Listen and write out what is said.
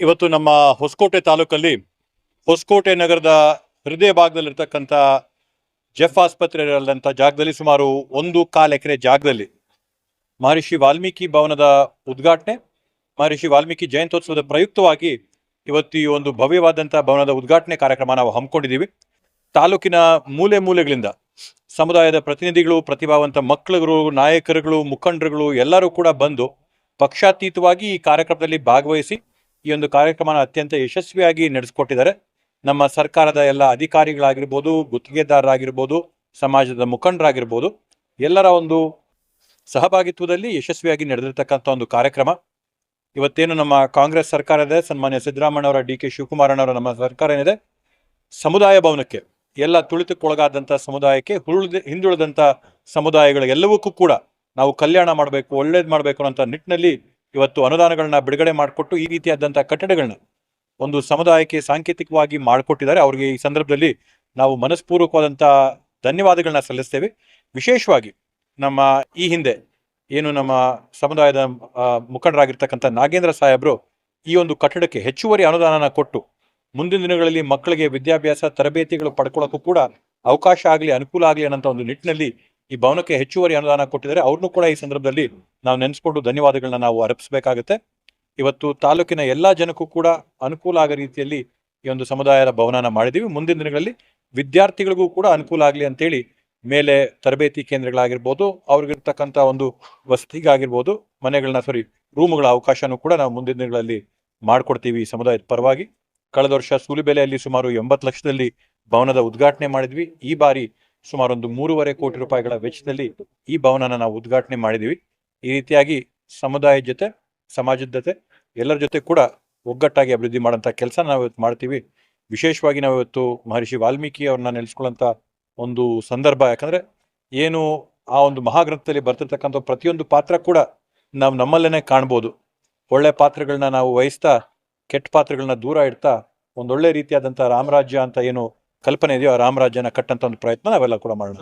ಇವತ್ತು ನಮ್ಮ ಹೊಸಕೋಟೆ ತಾಲೂಕಲ್ಲಿ ಹೊಸಕೋಟೆ ನಗರದ ಹೃದಯ ಭಾಗದಲ್ಲಿರ್ತಕ್ಕಂಥ ಜೆಫ್ ಆಸ್ಪತ್ರೆ ಅಲ್ಲದಂಥ ಜಾಗದಲ್ಲಿ ಸುಮಾರು ಒಂದು ಕಾಲು ಎಕರೆ ಜಾಗದಲ್ಲಿ ಮಹರ್ಷಿ ವಾಲ್ಮೀಕಿ ಭವನದ ಉದ್ಘಾಟನೆ, ಮಹರ್ಷಿ ವಾಲ್ಮೀಕಿ ಜಯಂತ್ಯೋತ್ಸವದ ಪ್ರಯುಕ್ತವಾಗಿ ಇವತ್ತು ಈ ಒಂದು ಭವ್ಯವಾದಂಥ ಭವನದ ಉದ್ಘಾಟನೆ ಕಾರ್ಯಕ್ರಮ ನಾವು ಹಮ್ಮಿಕೊಂಡಿದ್ದೀವಿ. ತಾಲೂಕಿನ ಮೂಲೆ ಮೂಲೆಗಳಿಂದ ಸಮುದಾಯದ ಪ್ರತಿನಿಧಿಗಳು, ಪ್ರತಿಭಾವಂತ ಮಕ್ಕಳುಗಳು, ನಾಯಕರುಗಳು, ಮುಖಂಡರುಗಳು ಎಲ್ಲರೂ ಕೂಡ ಬಂದು ಪಕ್ಷಾತೀತವಾಗಿ ಈ ಕಾರ್ಯಕ್ರಮದಲ್ಲಿ ಭಾಗವಹಿಸಿ ಈ ಒಂದು ಕಾರ್ಯಕ್ರಮನ ಅತ್ಯಂತ ಯಶಸ್ವಿಯಾಗಿ ನಡೆಸ್ಕೊಟ್ಟಿದ್ದಾರೆ. ನಮ್ಮ ಸರ್ಕಾರದ ಎಲ್ಲ ಅಧಿಕಾರಿಗಳಾಗಿರ್ಬೋದು, ಗುತ್ತಿಗೆದಾರರಾಗಿರ್ಬೋದು, ಸಮಾಜದ ಮುಖಂಡರಾಗಿರ್ಬೋದು, ಎಲ್ಲರ ಒಂದು ಸಹಭಾಗಿತ್ವದಲ್ಲಿ ಯಶಸ್ವಿಯಾಗಿ ನಡೆದಿರ್ತಕ್ಕಂಥ ಒಂದು ಕಾರ್ಯಕ್ರಮ. ಇವತ್ತೇನು ನಮ್ಮ ಕಾಂಗ್ರೆಸ್ ಸರ್ಕಾರ ಇದೆ ಸನ್ಮಾನ್ಯ ಸಿದ್ದರಾಮಯ್ಯ ಡಿ ಕೆ ಶಿವಕುಮಾರಣ್ಣವರ ನಮ್ಮ ಸರ್ಕಾರ ಏನಿದೆ? ಸಮುದಾಯ ಭವನಕ್ಕೆ, ಎಲ್ಲ ತುಳಿತಕ್ಕೊಳಗಾದಂಥ ಸಮುದಾಯಕ್ಕೆ, ಹುರುಳಿದ, ಹಿಂದುಳಿದಂಥ ಸಮುದಾಯಗಳಿಗೆಲ್ಲವಕ್ಕೂ ಕೂಡ ನಾವು ಕಲ್ಯಾಣ ಮಾಡಬೇಕು, ಒಳ್ಳೇದು ಮಾಡಬೇಕು ಅನ್ನೋಂಥ ನಿಟ್ಟಿನಲ್ಲಿ ಇವತ್ತು ಅನುದಾನಗಳನ್ನ ಬಿಡುಗಡೆ ಮಾಡಿಕೊಟ್ಟು ಈ ರೀತಿಯಾದಂತಹ ಕಟ್ಟಡಗಳನ್ನ ಒಂದು ಸಮುದಾಯಕ್ಕೆ ಸಾಂಕೇತಿಕವಾಗಿ ಮಾಡಿಕೊಟ್ಟಿದ್ದಾರೆ. ಅವ್ರಿಗೆ ಈ ಸಂದರ್ಭದಲ್ಲಿ ನಾವು ಮನಸ್ಪೂರ್ವಕವಾದಂತಹ ಧನ್ಯವಾದಗಳನ್ನ ಸಲ್ಲಿಸ್ತೇವೆ. ವಿಶೇಷವಾಗಿ ನಮ್ಮ ಈ ಹಿಂದೆ ಏನು ನಮ್ಮ ಸಮುದಾಯದ ಮುಖಂಡರಾಗಿರ್ತಕ್ಕಂಥ ನಾಗೇಂದ್ರ ಸಾಹೇಬರು ಈ ಒಂದು ಕಟ್ಟಡಕ್ಕೆ ಹೆಚ್ಚುವರಿ ಅನುದಾನನ ಕೊಟ್ಟು ಮುಂದಿನ ದಿನಗಳಲ್ಲಿ ಮಕ್ಕಳಿಗೆ ವಿದ್ಯಾಭ್ಯಾಸ, ತರಬೇತಿಗಳು ಪಡ್ಕೊಳ್ಳೋಕ್ಕೂ ಕೂಡ ಅವಕಾಶ ಆಗಲಿ, ಅನುಕೂಲ ಆಗಲಿ ಅನ್ನೋಂಥ ಒಂದು ನಿಟ್ಟಿನಲ್ಲಿ ಈ ಭವನಕ್ಕೆ ಹೆಚ್ಚುವರಿ ಅನುದಾನ ಕೊಟ್ಟಿದ್ದಾರೆ. ಅವ್ರನ್ನೂ ಕೂಡ ಈ ಸಂದರ್ಭದಲ್ಲಿ ನಾವು ನೆನೆಸ್ಕೊಂಡು ಧನ್ಯವಾದಗಳನ್ನ ನಾವು ಅರ್ಪಿಸಬೇಕಾಗುತ್ತೆ. ಇವತ್ತು ತಾಲೂಕಿನ ಎಲ್ಲಾ ಜನಕ್ಕೂ ಕೂಡ ಅನುಕೂಲ ಆಗೋ ರೀತಿಯಲ್ಲಿ ಈ ಒಂದು ಸಮುದಾಯದ ಭವನನ ಮಾಡಿದೀವಿ ಮುಂದಿನ ದಿನಗಳಲ್ಲಿ ವಿದ್ಯಾರ್ಥಿಗಳಿಗೂ ಕೂಡ ಅನುಕೂಲ ಆಗಲಿ ಅಂತೇಳಿ ಮೇಲೆ ತರಬೇತಿ ಕೇಂದ್ರಗಳಾಗಿರ್ಬೋದು, ಅವ್ರಿಗಿರ್ತಕ್ಕಂಥ ಒಂದು ವಸತಿಗಾಗಿರ್ಬೋದು, ಮನೆಗಳನ್ನ ಸಾರಿ ರೂಮ್ಗಳ ಅವಕಾಶನೂ ಕೂಡ ನಾವು ಮುಂದಿನ ದಿನಗಳಲ್ಲಿ ಮಾಡಿಕೊಡ್ತೀವಿ ಸಮುದಾಯದ ಪರವಾಗಿ. ಕಳೆದ ವರ್ಷ ಸೂಲಿಬೆಲೆಯಲ್ಲಿ ಸುಮಾರು ಎಂಬತ್ತು ಲಕ್ಷದಲ್ಲಿ ಭವನದ ಉದ್ಘಾಟನೆ ಮಾಡಿದ್ವಿ. ಈ ಬಾರಿ ಸುಮಾರು ಒಂದು ಮೂರುವರೆ ಕೋಟಿ ರೂಪಾಯಿಗಳ ವೆಚ್ಚದಲ್ಲಿ ಈ ಭವನನ ನಾವು ಉದ್ಘಾಟನೆ ಮಾಡಿದ್ದೀವಿ ಈ ರೀತಿಯಾಗಿ ಸಮುದಾಯದ ಜೊತೆ, ಸಮಾಜದ ಜೊತೆ, ಎಲ್ಲರ ಜೊತೆ ಕೂಡ ಒಗ್ಗಟ್ಟಾಗಿ ಅಭಿವೃದ್ಧಿ ಮಾಡೋಂಥ ಕೆಲಸ ನಾವು ಇವತ್ತು ಮಾಡ್ತೀವಿ. ವಿಶೇಷವಾಗಿ ನಾವು ಇವತ್ತು ಮಹರ್ಷಿ ವಾಲ್ಮೀಕಿ ಅವ್ರನ್ನ ನೆಲೆಸ್ಕೊಳ್ಳೋಂಥ ಒಂದು ಸಂದರ್ಭ, ಯಾಕಂದ್ರೆ ಏನು ಆ ಒಂದು ಮಹಾಗ್ರಂಥದಲ್ಲಿ ಬರ್ತಿರ್ತಕ್ಕಂಥ ಪ್ರತಿಯೊಂದು ಪಾತ್ರ ಕೂಡ ನಾವು ನಮ್ಮಲ್ಲೇನೆ ಕಾಣ್ಬೋದು. ಒಳ್ಳೆ ಪಾತ್ರಗಳನ್ನ ನಾವು ವಹಿಸ್ತಾ, ಕೆಟ್ಟ ಪಾತ್ರಗಳನ್ನ ದೂರ ಇಡ್ತಾ, ಒಂದೊಳ್ಳೆ ರೀತಿಯಾದಂಥ ರಾಮರಾಜ್ಯ ಅಂತ ಏನು ಕಲ್ಪನೆ ಇದೆಯೋ ರಾಮರಾಜ್ಯನ ಕಟ್ಟಂತ ಒಂದು ಪ್ರಯತ್ನ ನಾವೆಲ್ಲ ಕೂಡ ಮಾಡೋಣ.